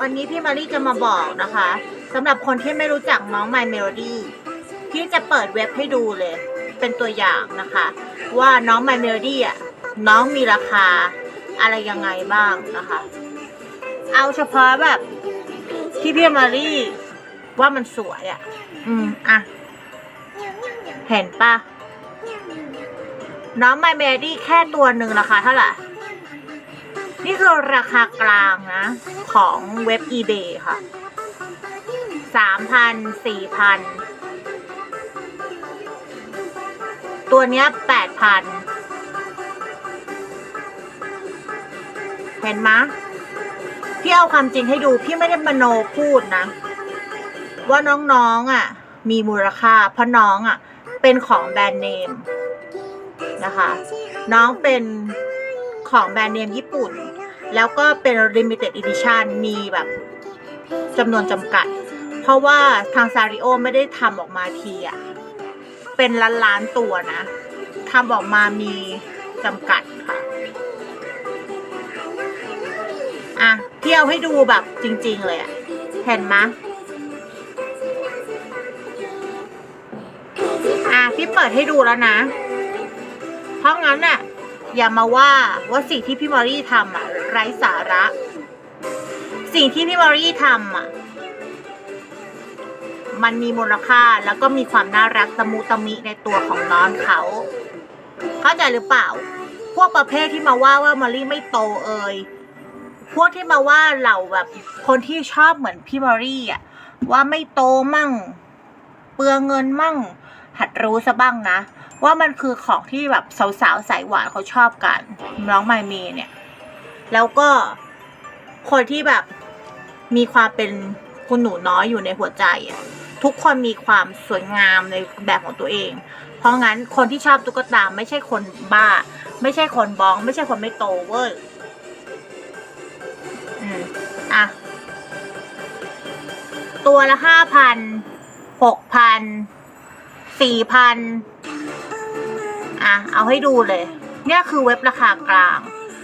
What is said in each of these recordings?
วันนี้พี่มารีจะมาบอกนะคะสำหรับคนที่ไม่รู้จักน้อง My Melody พี่จะเปิดเว็บให้ดูเลย เป็นตัวอย่างนะคะ ว่าน้อง My Melody อะน้องมีราคาอะไรยังไงบ้างนะคะ เอาเฉพาะแบบที่พี่มารีว่ามันสวยอะ อืมอะ เห็นปะน้อง My Melody แค่ตัวหนึ่งราคาเท่าไหร่ นี่คือราคากลางนะ ของเว็บ eBay ค่ะสามพันสี่พันตัวเนี้ยแปดพันเห็นไหมะพี่เอาความจริงให้ดู พี่ไม่ได้มโนพูดนะ ว่าน้องๆอะ มีมูลค่า เพราะน้องอะ เป็นของแบรนด์เนมนะคะ น้องเป็น ของแบรนด์เนมญี่ปุ่น แล้วก็เป็น limited edition มีแบบจำนวนจำกัด เพราะว่าทางซาริโอไม่ได้ทำออกมาทีอะเป็นล้านล้านตัวนะทำออกมามีจำกัดค่ะอะเที่ยวให้ดูแบบจริง ๆ เลยอะเห็นไหมอะพี่เปิดให้ดูแล้วนะเพราะงั้นน่ะ อย่ามาว่าว่าสิ่งที่พี่มารีทำอะไร้สาระ สิ่งที่พี่มารีทำอะมันมีมูลค่าแล้วก็มีความน่ารักตะมุตะมิในตัวของน้องเขา เข้าใจหรือเปล่า พวกประเภทที่มาว่าว่ามารีไม่โตเอ่ยพวกที่มาว่าเหล่าแบบ คนที่ชอบเหมือนพี่มารีอะว่าไม่โตมั่ง เปลืองเงินมั่ง หัดรู้ซะบ้างนะ ว่ามันคือของที่แบบสาวๆสายหวานเขาชอบกัน น้องไมเมเนี่ย แล้วก็คนที่แบบมีความเป็นคุณหนูน้อยอยู่ในหัวใจอะทุกคนมีความสวยงามในแบบของตัวเอง เพราะงั้นคนที่ชอบตุ๊กตาไม่ใช่คนบ้า ไม่ใช่คนบ้อง ไม่ใช่คนไม่โตเว้ยอืมอะตัวละห้าพันหกพันสี่พัน อะเอาให้ดูเลย เนี่ยคือเว็บราคากลาง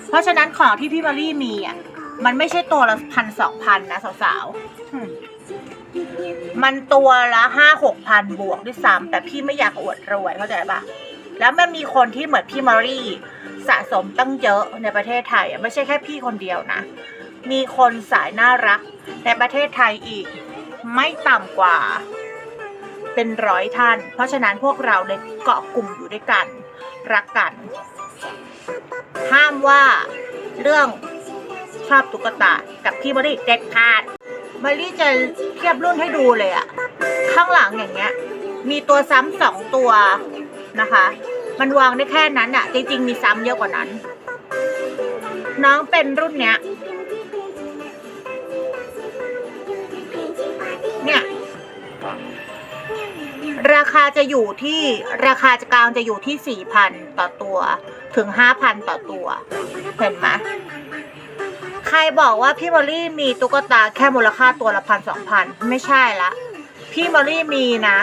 เพราะฉะนั้นของที่พี่มารี่มีอะมันไม่ใช่ตัวละพันสองพันนะสาวๆ มันตัวละห้าหกพันบวกด้วยซ้ำแต่พี่ไม่อยากอวดรวยเข้าใจปะแล้วมันมีคนที่เหมือนพี่มารี่สะสมตั้งเยอะในประเทศไทยไม่ใช่แค่พี่คนเดียวนะ มีคนสายน่ารักในประเทศไทยอีก ไม่ต่ำกว่า เป็นร้อยท่าน เพราะฉะนั้นพวกเราเลยเกาะกลุ่มอยู่ด้วยกัน รักกัน ห้ามว่าเรื่องชอบตุ๊กตากับพี่มารีเด็ดขาดมารีจะเทียบรุ่นให้ดูเลยอะข้างหลังอย่างเงี้ย มีตัวซ้ำสองตัวนะคะ มันวางได้แค่นั้นอะจริงๆมีซ้ำเยอะกว่านั้น น้องเป็นรุ่นเนี้ยเนี่ย ราคาจะอยู่ที่ราคากลางจะอยู่ที่สี่พันต่อตัว ถึงห้าพันต่อตัว เห็นไหมใครบอกว่าพี่มอลลี่มีตุ๊กตาแค่มูลค่าตัวละพันสองพันไม่ใช่ละพี่มอลลี่มีนะ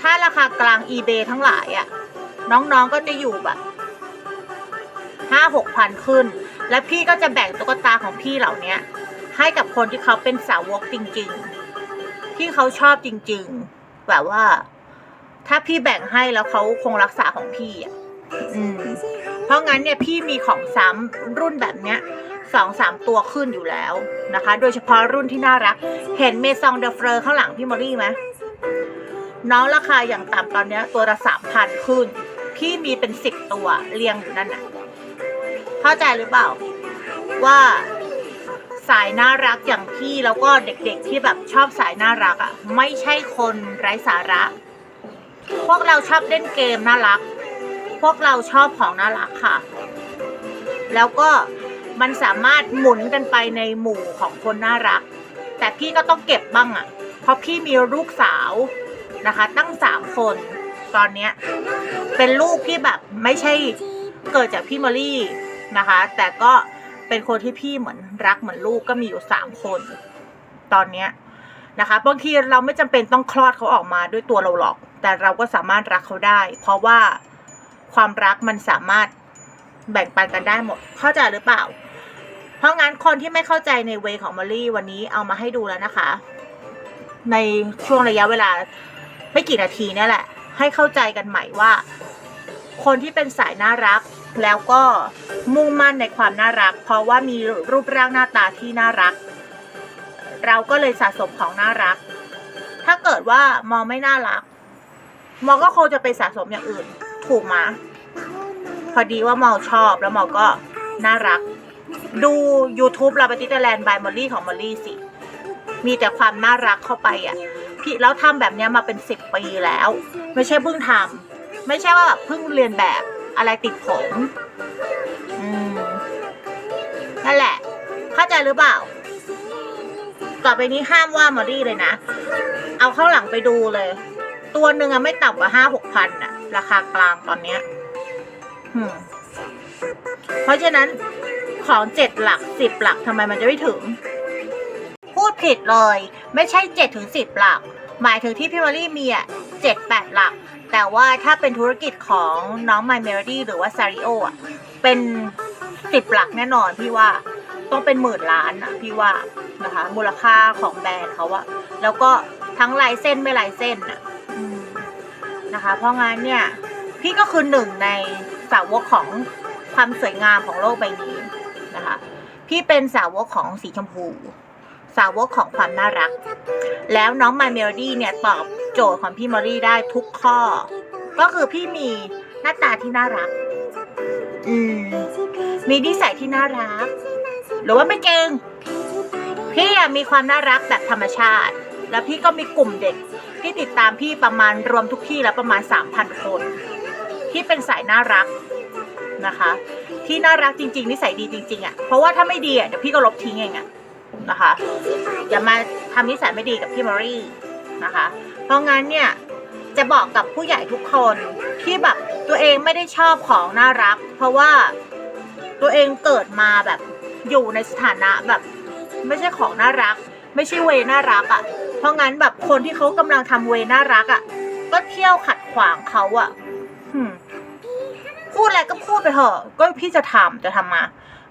ถ้าราคากลาง eBay ทั้งหลายอะ่ะ น้องๆก็จะอยู่แบบห้าหกพันขึ้น และพี่ก็จะแบ่งตุ๊กตาของพี่เหล่านี้ให้กับคนที่เขาเป็นสาวกจริง ๆ ที่เขาชอบจริง ๆ แบบว่า ถ้าพี่แบ่งให้แล้วเขาคงรักษาของพี่อะอืมเพราะงั้นเนี่ยพี่มีของซ้ำรุ่นแบบเนี้ยสองสามตัวขึ้นอยู่แล้วนะคะ โดยเฉพาะรุ่นที่น่ารัก เห็นเมซองเดฟเฟอร์ข้างหลังพี่มอรี่ไหมน้องราคาอย่างต่ำตอนเนี้ยตัวละสามพันขึ้น พี่มีเป็นสิบตัวเรียงอยู่นั่นน่ะ เข้าใจหรือเปล่า ว่า สายน่ารักอย่างพี่แล้วก็เด็กๆที่แบบชอบสายน่ารักอะ่ะ ไม่ใช่คนไร้สาระ พวกเราชอบเล่นเกมน่ารัก พวกเราชอบของน่ารักค่ะ แล้วก็มันสามารถหมุนกันไปในหมู่ของคนน่ารัก แต่พี่ก็ต้องเก็บบ้างอะ่ะ เพราะพี่มีลูกสาวนะคะ ตั้งสามคนตอนเนี้ยเป็นลูกที่แบบไม่ใช่เกิดจากพี่มอรี่นะคะ แต่ก็ เป็นคนที่พี่เหมือนรักเหมือนลูกก็มีอยู่สามคน ตอนเนี้ยนะคะบางทีเราไม่จำเป็นต้องคลอดเขาออกมาด้วยตัวเราหรอก แต่เราก็สามารถรักเขาได้ เพราะว่าความรักมันสามารถแบ่งปันกันได้หมด เข้าใจหรือเปล่า เพราะงั้นคนที่ไม่เข้าใจในเวของมอลลี่วันนี้เอามาให้ดูแล้วนะคะ ในช่วงระยะเวลาไม่กี่นาทีนี่แหละ ให้เข้าใจกันใหม่ว่า คนที่เป็นสายน่ารัก แล้วก็มุ่งมั่นในความน่ารัก เพราะว่ามีรูปร่างหน้าตาที่น่ารัก เราก็เลยสะสมของน่ารัก ถ้าเกิดว่ามองไม่น่ารัก มอก็คงจะไปสะสมอย่างอื่น ถูกไหมพอดีว่ามอชอบแล้วมอก็น่ารัก ดู YouTube ลาบติเตแลนด์บายมอลลี่ของมอลลี่สิ มีแต่ความน่ารักเข้าไปอะ พี่แล้วทำแบบนี้มาเป็นสิบปีแล้ว ไม่ใช่เพิ่งทำไม่ใช่ว่าแบบเพิ่งเรียนแบบ อะไรติดผมอืมนั่นแหละ เข้าใจหรือเปล่า ต่อไปนี้ห้ามว่ามอลลี่เลยนะ เอาเข้าหลังไปดูเลย ตัวหนึ่งอะไม่ต่ำกว่าห้าหกพันอะราคากลางตอนเนี้ยอืมเพราะฉะนั้นของเจ็ดหลักสิบหลักทำไมมันจะไม่ถึง พูดผิดเลย ไม่ใช่เจ็ดถึงสิบหลัก หมายถึงที่พี่มารี่มีอะเจ็ดแปดหลัก แต่ว่าถ้าเป็นธุรกิจของน้อง My Melody หรือว่า s a r i o อะ เป็นสิบหลักแน่นอนพี่ว่าต้องเป็นหมื่นล้านอะพี่ว่านะคะมูลค่าของแบรนด์เขาอะแล้วก็ทั้งลายเส้นไม่ลายเส้นอะนะคะ เพราะงั้นเนี่ย พี่ก็คือหนึ่งในสาวกของความสวยงามของโลกใบนี้นะคะ พี่เป็นสาวกของสีชมพู สาวกของความน่ารัก แล้วน้องมาเมโลดี้เนี่ยตอบโจทย์ของพี่มอรี่ได้ทุกข้อ ก็คือพี่มีหน้าตาที่น่ารัก อืม มีนิสัยที่น่ารัก หรือว่าไม่เก่งพี่อะมีความน่ารักแบบธรรมชาติ แล้วพี่ก็มีกลุ่มเด็ก ที่ติดตามพี่ประมาณรวมทุกที่แล้วประมาณสามพันคน ที่เป็นสายน่ารักนะคะ ที่น่ารักจริง ๆ นิสัยดีจริง ๆอะ่ะเพราะว่าถ้าไม่ดีอะ่ะเดี๋ยวพี่ก็ลบทิ้งเองอะ่ะ นะคะ อย่ามาทำนิสัยไม่ดีกับพี่มารีนะคะ เพราะงั้นเนี่ยจะบอกกับผู้ใหญ่ทุกคนที่แบบตัวเองไม่ได้ชอบของน่ารัก เพราะว่าตัวเองเกิดมาแบบอยู่ในสถานะแบบ ไม่ใช่ของน่ารัก ไม่ใช่เวน่ารักอะ่ะ เพราะงั้นแบบคนที่เขากำลังทำเวน่ารักอะ่ะก็เที่ยวขัดขวางเขาอะ่ะพูดอะไรก็พูดไปเถอะ ก็พี่จะทำจะทำมา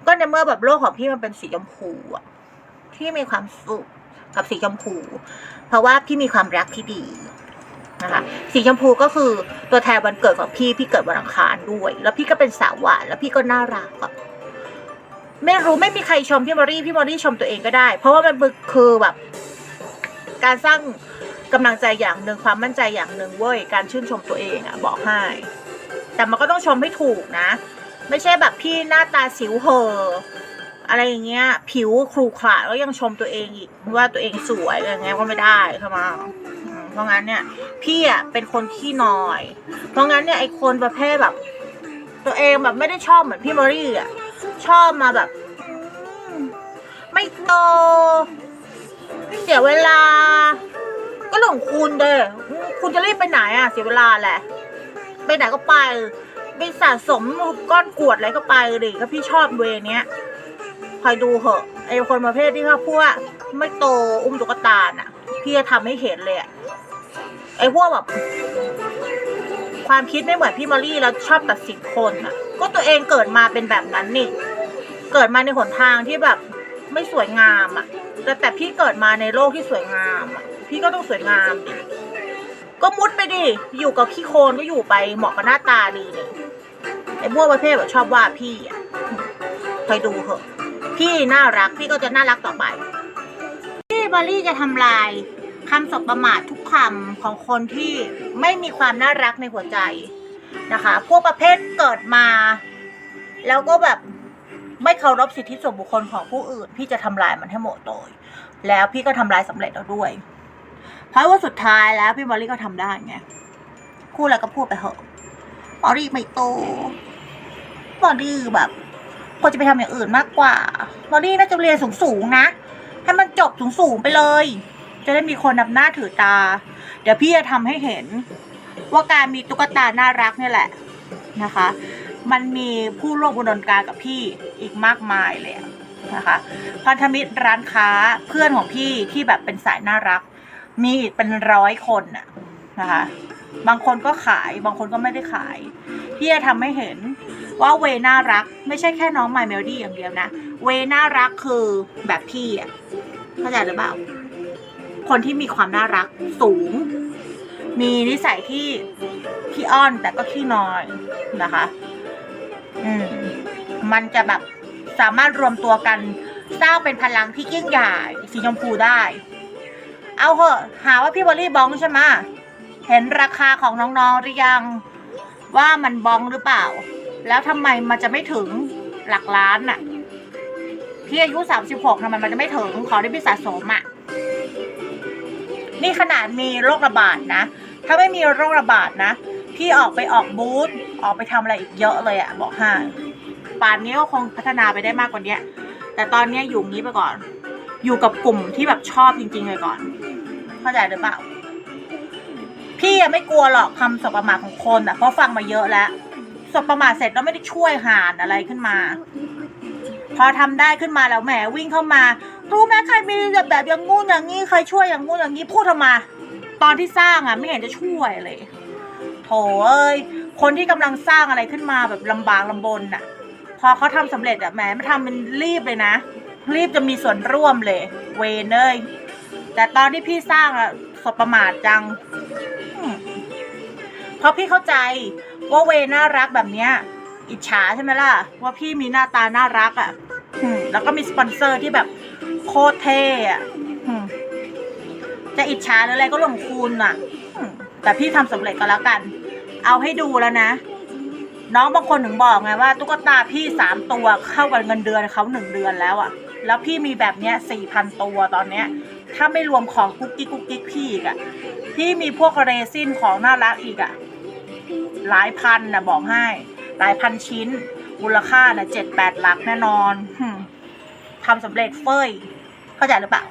ก็ในเมื่อแบบโลกของพี่มันเป็นสีชมพูอะ พี่มีความสุขกับสีชมพู เพราะว่าพี่มีความรักที่ดีนะคะสีชมพูก็คือตัวแทนวันเกิดของพี่พี่เกิดวันอังคารด้วย แล้วพี่ก็เป็นสาวหวานแล้วพี่ก็น่ารักอะไม่รู้ไม่มีใครชมพี่มอรี่พี่มอรี่ชมตัวเองก็ได้ เพราะว่ามันคือแบบการสร้างกำลังใจอย่างหนึ่งความมั่นใจอย่างหนึ่งเว้ยการชื่นชมตัวเองอะบอกให้แต่มันก็ต้องชมให้ถูกนะ ไม่ใช่แบบพี่หน้าตาสิวเหอ อะไรอย่างเงี้ย ผิวครูขระแล้วยังชมตัวเองอีกว่าตัวเองสวยอะไรเงี้ยก็ไม่ได้ใช่ไหมเพราะงั้นเนี่ย พี่อะเป็นคนขี้นอย เพราะงั้นเนี่ยไอคนประเภทแบบ ตัวเองแบบไม่ได้ชอบเหมือนพี่มารี่อะชอบมาแบบ ไม่โตเสียเวลา ก็เรื่องคุณเด้อคุณจะรีบไปไหนอะ เสียเวลาแหละไปไหนก็ไปไปสะสมก้อนกรวดอะไรก็ไปดิก็พี่ชอบเวเนี้ย คอยดูเหอะไอคนประเภทที่เขาพูดว่าไม่โตอุ้มตุ๊กตาน่ะ พี่จะทำให้เห็นเลยอะไอพวกแบบความคิดไม่เหมือนพี่มอรี่แล้วชอบตัดสินคนอะก็ตัวเองเกิดมาเป็นแบบนั้นนี่ เกิดมาในหนทางที่แบบไม่สวยงามอะแต่แต่พี่เกิดมาในโลกที่สวยงามอะพี่ก็ต้องสวยงามดิก็มุดไปดิ อยู่กับขี้โคลนก็อยู่ไปเหมาะกับหน้าตาดีนี่ไอ้พวกประเภทแบบชอบว่าพี่อะคอยดูเถอะ พี่น่ารักพี่ก็จะน่ารักต่อไปพี่บอลลี่จะทำลายคำสบประมาททุกคำของคนที่ไม่มีความน่ารักในหัวใจนะคะ พวกประเภทเกิดมา แล้วก็แบบไม่เคารพสิทธิส่วนบุคคลของผู้อื่น พี่จะทำลายมันให้หมดโดยแล้วพี่ก็ทำลายสำเร็จแล้วด้วย เพราะว่าสุดท้ายแล้วพี่มอลลี่ก็ทำได้ไงพูดอะไรก็พูดไปเถอะมอลลี่ไม่โตมอลลี่แบบ ควรจะไปทำอย่างอื่นมากกว่ามอลลี่น่าจะเรียนสูงๆนะ ให้มันจบสูงๆไปเลย จะได้มีคนนับหน้าถือตา เดี๋ยวพี่จะทำให้เห็น ว่าการมีตุ๊กตาน่ารักเนี่ยแหละนะคะ มันมีผู้ร่วมอุดมการกับพี่อีกมากมายเลยนะคะพันธมิตรร้านค้าเพื่อนของพี่ที่แบบเป็นสายน่ารัก มีอีกเป็นร้อยคนน่ะนะคะ บางคนก็ขายบางคนก็ไม่ได้ขาย พี่จะทำให้เห็น ว่าเวน่ารัก ไม่ใช่แค่น้อง My Melody อย่างเดียวนะ เวน่ารักคือแบบพี่อะเข้าใจหรือเปล่า คนที่มีความน่ารักสูง มีนิสัยที่ขี้อ้อนแต่ก็ขี้น้อยนะคะ อืม มันจะแบบสามารถรวมตัวกันสร้างเป็นพลังที่ยิ่งใหญ่สีชมพูได้ เอาเหอะ หาว่าพี่บอลลี่บ้องใช่ไหมเห็นราคาของน้องๆหรือยัง ว่ามันบ้องหรือเปล่า แล้วทำไมมันจะไม่ถึงหลักล้านน่ะพี่อายุสามสิบหกทำไมมันจะไม่ถึงขอได้พี่สะสมอะนี่ขนาดมีโรคระบาดนะ ถ้าไม่มีโรคระบาดนะ พี่ออกไปออกบูธออกไปทำอะไรอีกเยอะเลยอะบอกให้ป่านนี้ก็คงพัฒนาไปได้มากกว่านี้แต่ตอนนี้อยู่งี้ไปก่อน อยู่กับกลุ่มที่แบบชอบจริงๆเลยก่อน เข้าใจหรือเปล่า พี่ยังไม่กลัวหรอกคำสบประมาทของคนอะเพราะฟังมาเยอะแล้ว สบประมาทเสร็จแล้วไม่ได้ช่วยหานอะไรขึ้นมา พอทำได้ขึ้นมาแล้วแหมวิ่งเข้ามารู้ไหมใครมีแบบอย่างงู้นอย่างงี้ใครช่วยอย่างงู้นอย่างงี้พูดทำไมตอนที่สร้างอะไม่เห็นจะช่วยเลยโถเอ้ยคนที่กำลังสร้างอะไรขึ้นมาแบบลำบากลำบนน่ะ พอเขาทำสำเร็จอะแหมม่ทำเป็นรีบเลยนะ รีบจะมีส่วนร่วมเลย เวนเอ้ยแต่ตอนที่พี่สร้างอะสบประมาทจังเพราะพี่เข้าใจ ว่าเวน่ารักแบบเนี้ยอิจฉาใช่ไหมล่ะ ว่าพี่มีหน้าตาน่ารักอะอืมแล้วก็มีสปอนเซอร์ที่แบบโคตรเท่อะอืมจะอิจฉาหรืออะไรก็เรื่องของคุณอะอืมแต่พี่ทำสำเร็จก็แล้วกัน เอาให้ดูแล้วนะ น้องบางคนถึงบอกไงว่า ตุ๊กตาพี่สามตัวเข้ากับเงินเดือนเขาหนึ่งเดือนแล้วอะแล้วพี่มีแบบเนี้ยสี่พันตัวตอนเนี้ย ถ้าไม่รวมของกุ๊กกิ๊กกุ๊กกิ๊กพี่อีกอะพี่มีพวกเรซินของน่ารักอีกอะ หลายพันนะบอกให้ หลายพันชิ้น มูลค่านะเจ็ดแปดหลักแน่นอนทำสำเร็จเฟ้ยเข้าใจหรือเปล่า